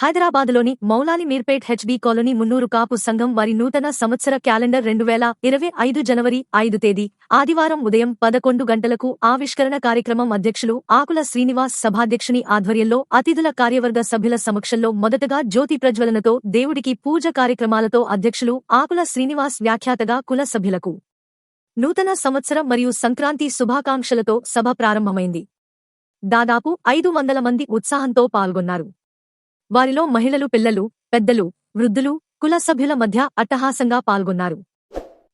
హైదరాబాద్లోని Moulali Meerpet HB colony Munnuru Kapu సంఘం వారి నూతన సంవత్సర క్యాలెండర్ రెండు వేల ఇరవై ఐదు జనవరి ఐదు తేదీ ఆదివారం ఉదయం పదకొండు గంటలకు ఆవిష్కరణ కార్యక్రమం అధ్యక్షులు ఆకుల శ్రీనివాస్ సభాధ్యక్షుని ఆధ్వర్యంలో అతిథుల కార్యవర్గ సభ్యుల సమక్షంలో మొదటగా జ్యోతి ప్రజ్వలనతో దేవుడికి పూజ కార్యక్రమాలతో అధ్యక్షులు ఆకుల శ్రీనివాస్ వ్యాఖ్యాతగా కుల సభ్యులకు. నూతన సంవత్సరం మరియు సంక్రాంతి శుభాకాంక్షలతో సభ ప్రారంభమైంది. దాదాపు ఐదు వందల మంది ఉత్సాహంతో పాల్గొన్నారు. వారిలో మహిళలు పిల్లలు పెద్దలు వృద్ధులు కుల సభ్యుల మధ్య అట్టహాసంగా పాల్గొన్నారు.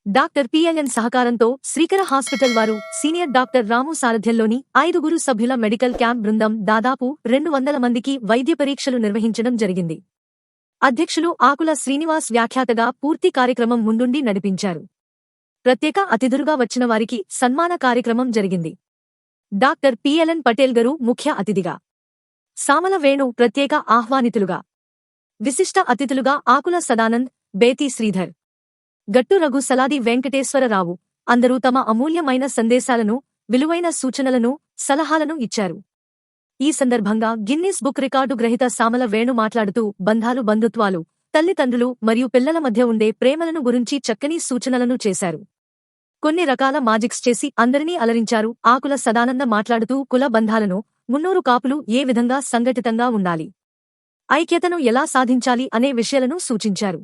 డాక్టర్ పిఎల్ఎన్ సహకారంతో శ్రీకర హాస్పిటల్ వారు సీనియర్ డాక్టర్ రాము సారథ్యంలోని ఐదుగురు సభ్యుల మెడికల్ క్యాంప్ బృందం దాదాపు రెండు వందల మందికి వైద్య పరీక్షలు నిర్వహించడం జరిగింది. అధ్యక్షులు ఆకుల శ్రీనివాస్ వ్యాఖ్యాతగా పూర్తి కార్యక్రమం ముందుండి నడిపించారు. ప్రత్యేక అతిథులుగా వచ్చిన వారికి సన్మాన కార్యక్రమం జరిగింది. డాక్టర్ పిఎల్ఎన్ పటేల్ గారు ముఖ్య అతిథిగా. సామల వేణు ప్రత్యేక ఆహ్వానితులుగా. విశిష్ట అతిథులుగా ఆకుల సదానంద్ బేతి శ్రీధర్. గట్టు రఘు సలాది వెంకటేశ్వరరావు అందరూ తమ అమూల్యమైన సందేశాలను విలువైన సూచనలను సలహాలను ఇచ్చారు. ఈ సందర్భంగా గిన్నిస్ బుక్ రికార్డు గ్రహీత సామల వేణు మాట్లాడుతూ బంధాలు బంధుత్వాలు తల్లిదండ్రులు మరియు పిల్లల మధ్య ఉండే ప్రేమలను గురించి చక్కని సూచనలను చేశారు. కొన్ని రకాల మాజిక్స్ చేసి అందరినీ అలరించారు ఆకుల సదానంద మాట్లాడుతూ కుల బంధాలను మున్నూరు కాపులు ఏ విధంగా సంఘటితంగా ఉండాలి? ఐక్యతను ఎలా సాధించాలి అనే విషయాలను సూచించారు.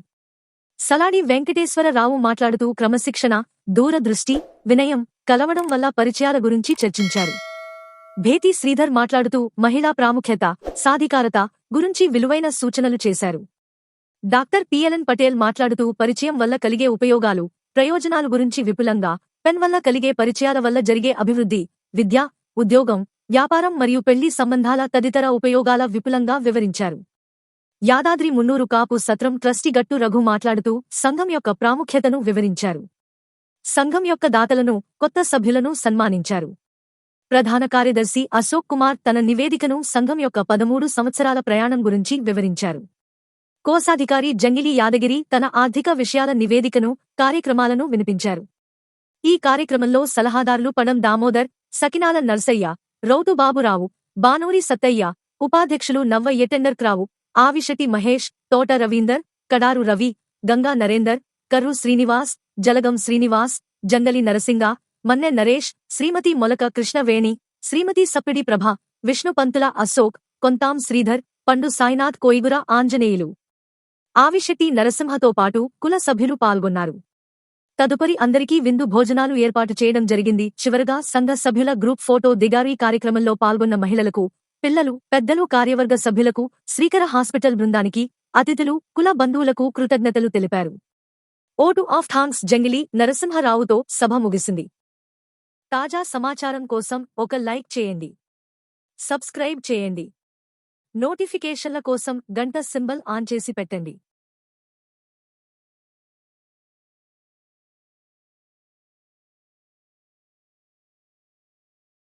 సలాడి వెంకటేశ్వరరావు మాట్లాడుతూ క్రమశిక్షణ దూరదృష్టి వినయం కలవడం వల్ల పరిచయాల గురించి చర్చించారు. భేతి శ్రీధర్ మాట్లాడుతూ మహిళా ప్రాముఖ్యత సాధికారత గురించి విలువైన సూచనలు చేశారు. డాక్టర్ పిఎల్ఎన్ పటేల్ మాట్లాడుతూ పరిచయం వల్ల కలిగే ఉపయోగాలు ప్రయోజనాలు గురించి విపులంగా పెన్ వల్ల కలిగే పరిచయాల వల్ల జరిగే అభివృద్ధి విద్య ఉద్యోగం వ్యాపారం మరియు పెళ్ళి సంబంధాల తదితర ఉపయోగాల విపులంగా వివరించారు. యాదాద్రి మున్నూరు కాపు సత్రం ట్రస్టీ గట్టు రఘు మాట్లాడుతూ సంఘం యొక్క ప్రాముఖ్యతను వివరించారు. సంఘం యొక్క దాతలను కొత్త సభ్యులను సన్మానించారు. ప్రధాన కార్యదర్శి అశోక్ కుమార్ తన నివేదికను సంఘం యొక్క పదమూడు సంవత్సరాల ప్రయాణం గురించి వివరించారు. కోశాధికారి జంగిలి యాదగిరి తన ఆర్థిక విషయాల నివేదికను కార్యక్రమాలను వినిపించారు. ఈ కార్యక్రమంలో సలహాదారులు పడం దామోదర్ సకినాల నర్సయ్య రౌతు బాబురావు బానూరి సత్తయ్య ఉపాధ్యక్షులు నవ్వ ఎటెండర్క్రావు ఆవిశటి మహేష్ తోట రవీందర్ కడారు రవి గంగా నరేందర్ కర్రు శ్రీనివాస్ జలగం శ్రీనివాస్ జంగలి నరసింగ మన్నె నరేష్ శ్రీమతి మొలక కృష్ణవేణి శ్రీమతి సప్పిడి ప్రభ విష్ణుపంతుల అశోక్ కొంతాం శ్రీధర్ పండు సాయినాథ్ కోయిగుర ఆంజనేయులు. ఆవిశెట్టి నరసింహతో పాటు కుల సభ్యులు పాల్గొన్నారు. తదుపరి అందరికీ విందు భోజనాలు ఏర్పాటు చేయడం జరిగింది. చివరగా సంఘ సభ్యుల గ్రూప్ ఫోటో దిగారీ కార్యక్రమంలో పాల్గొన్న మహిళలకు పిల్లలు పెద్దలు కార్యవర్గ సభ్యులకు శ్రీకర హాస్పిటల్ బృందానికి అతిథులు కుల బంధువులకు కృతజ్ఞతలు తెలిపారు. ఓటు ఆఫ్ థాంక్స్ జంగిలి నరసింహరావుతో సభ ముగిసింది. తాజా సమాచారం కోసం ఒక లైక్ చేయండి. సబ్స్క్రైబ్ చేయండి. నోటిఫికేషన్ల కోసం గంట సింబల్ ఆన్ చేసి పెట్టండి.